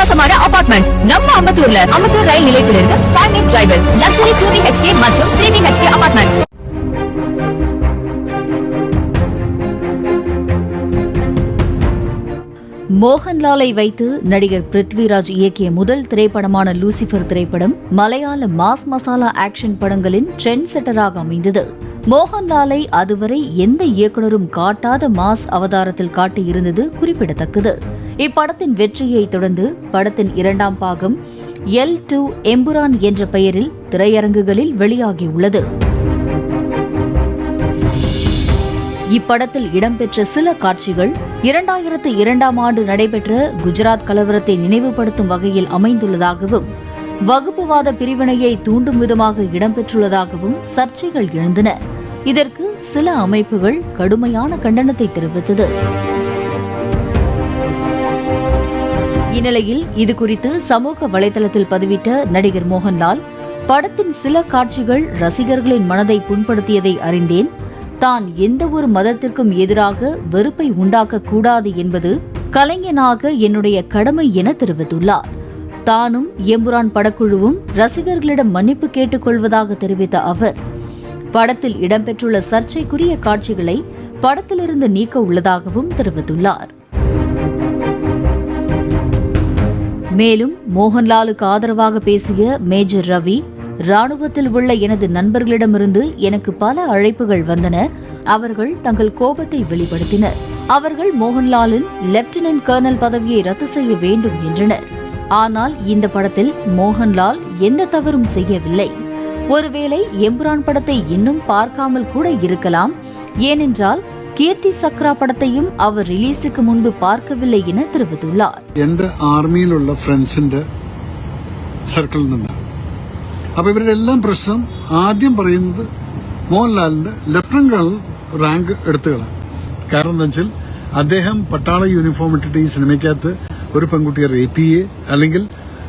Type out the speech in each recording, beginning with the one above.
அட்டகாசமான அபார்ட்மெண்ட்ஸ் நம்ம அம்பத்தூர்ல அம்பத்தூர் ரயில் நிலையத்திலிருந்து ஃபைவ் மினிட் டிரைவில் லக்ஸரி டூ பிஹெச்கே மற்றும் த்ரீ பிஹெச்கே அபார்ட்மெண்ட்ஸ் மோகன்லாலை வைத்து நடிகர் பிருத்விராஜ் இயக்கிய முதல் திரைப்படமான லூசிபர் திரைப்படம் மலையாள மாஸ் மசாலா ஆக்ஷன் படங்களின் ட்ரெண்ட் செட்டராக அமைந்தது. மோகன்லாலை அதுவரை எந்த இயக்குனரும் காட்டாத மாஸ் அவதாரத்தில் காட்டியிருந்தது குறிப்பிடத்தக்கது. இப்படத்தின் வெற்றியை தொடர்ந்து படத்தின் இரண்டாம் பாகம் எல் டூ எம்புரான் என்ற பெயரில் திரையரங்குகளில் வெளியாகியுள்ளது. இப்படத்தில் இடம்பெற்ற சில காட்சிகள் இரண்டாயிரத்து இரண்டாம் ஆண்டு நடைபெற்ற குஜராத் கலவரத்தை நினைவுபடுத்தும் வகையில் அமைந்துள்ளதாகவும் வகுப்புவாத பிரிவினையை தூண்டும் விதமாக இடம்பெற்றுள்ளதாகவும் சர்ச்சைகள் எழுந்தன. இதற்கு சில அமைப்புகள் கடுமையான கண்டனத்தை தெரிவித்தது. இந்நிலையில் இது குறித்து சமூக வலைதளத்தில் பதிவிட்ட நடிகர் மோகன்லால் படத்தின் சில காட்சிகள் ரசிகர்களின் மனதை புண்படுத்தியதை அறிந்தேன். தான் எந்த ஒரு மதத்திற்கும் எதிராக வெறுப்பை உண்டாக்க கூடாது என்பது கலைஞனாக என்னுடைய கடமை என தெரிவித்துள்ளார். தானும் எம்புரான் படக்குழுவும் ரசிகர்களிடம் மன்னிப்பு கேட்டுக் கொள்வதாக தெரிவித்த அவர் படத்தில் இடம்பெற்றுள்ள சர்ச்சைக்குரிய காட்சிகளை படத்திலிருந்து நீக்க உள்ளதாகவும் தெரிவித்துள்ளார். மேலும் மோகன்லாலுக்கு ஆதரவாக பேசிய மேஜர் ரவி ராணுவத்தில் உள்ள எனது நண்பர்களிடமிருந்து எனக்கு பல அழைப்புகள் வந்தன. அவர்கள் தங்கள் கோபத்தை வெளிப்படுத்தினர். அவர்கள் மோகன்லாலின் லெப்டினன்ட் கர்னல் பதவியை ரத்து செய்ய வேண்டும் என்றனர். ஆனால் இந்த படத்தில் மோகன்லால் எந்த தவறும் செய்யவில்லை. ஒருவேளை எம்புரான் படத்தை இன்னும் பார்க்காமல் கூட இருக்கலாம். ஏனென்றால் கீர்த்தி சக்ரா படத்தையும் அவர் ரிலீஸுக்கு முன்பு பார்க்கவில்லை என தெரிவித்துள்ளார் എന്റെ ആർമിയിലുള്ള ഫ്രണ്ട്സിന്റെ സർക്കിളിൽ നിന്നാണ് അപ്പൊ ഇവരുടെ എല്ലാം പ്രശ്നം ആദ്യം പറയുന്നത് മോഹൻലാലിന്റെ ലഫ്റ്റനന്റ് കേണൽ റാങ്ക് എടുത്തുകളാണ് കാരണം എന്താ വെച്ചാൽ അദ്ദേഹം പട്ടാള യൂണിഫോം ഇട്ടിട്ട് ഈ സിനിമയ്ക്കകത്ത് ഒരു പെൺകുട്ടിയെ റേപ്പ് ചെയ്യേ അല്ലെങ്കിൽ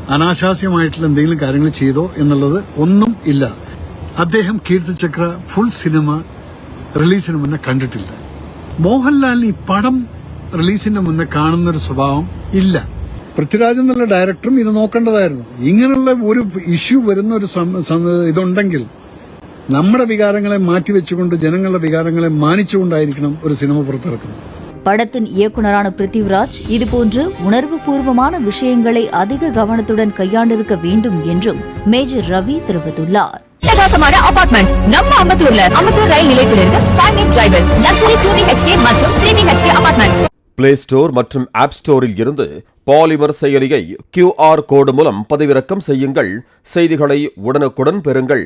അനാശാസ്യമായിട്ടുള്ള എന്തെങ്കിലും കാര്യങ്ങൾ ചെയ്തോ എന്നുള്ളത് ഒന്നും ഇല്ല അദ്ദേഹം കീർത്തിചക്ര ഫുൾ സിനിമ റിലീസിന് മുന്നേ കണ്ടിട്ടില്ല മോഹൻലാലിന് ഈ പടം റിലീസിന് മുന്നേ കാണുന്ന ഒരു സ്വഭാവം ഇല്ല പൃഥ്വിരാജ് എന്നുള്ള ഡയറക്ടറും ഇത് നോക്കേണ്ടതായിരുന്നു ഇങ്ങനെയുള്ള ഒരു ഇഷ്യൂ വരുന്ന ഒരു സം- സം- ഇതുണ്ടെങ്കിൽ നമ്മുടെ വികാരങ്ങളെ മാറ്റിവെച്ചുകൊണ്ട് ജനങ്ങളുടെ വികാരങ്ങളെ മാനിച്ചുകൊണ്ടായിരിക്കണം ഒരു സിനിമ പുറത്തിറക്കുന്നത് படத்தின் இயக்குனரான பிருத்திவிராஜ் இதுபோன்று உணர்வுபூர்வமான விஷயங்களை அதிக கவனத்துடன் கையாண்டிருக்க வேண்டும் என்றும் மேஜர் ரவி தெரிவித்துள்ளார் அட்டகாசமான அபார்ட்மெண்ட்ஸ் நம்ம அம்பத்தூர்ல அம்பத்தூர் ரயில் நிலையத்திலிருந்து ஃபைவ் மினிட் டிரைவில் லக்ஸரி டூ பிஹெச்கே மற்றும் three BHK apartments play store மற்றும் ஆப் ஸ்டோரில் இருந்து பாலிமர் செயலியை கியூஆர் கோடு மூலம் பதிவிறக்கம் செய்யுங்கள். செய்திகளை உடனுக்குடன் பெறுங்கள்.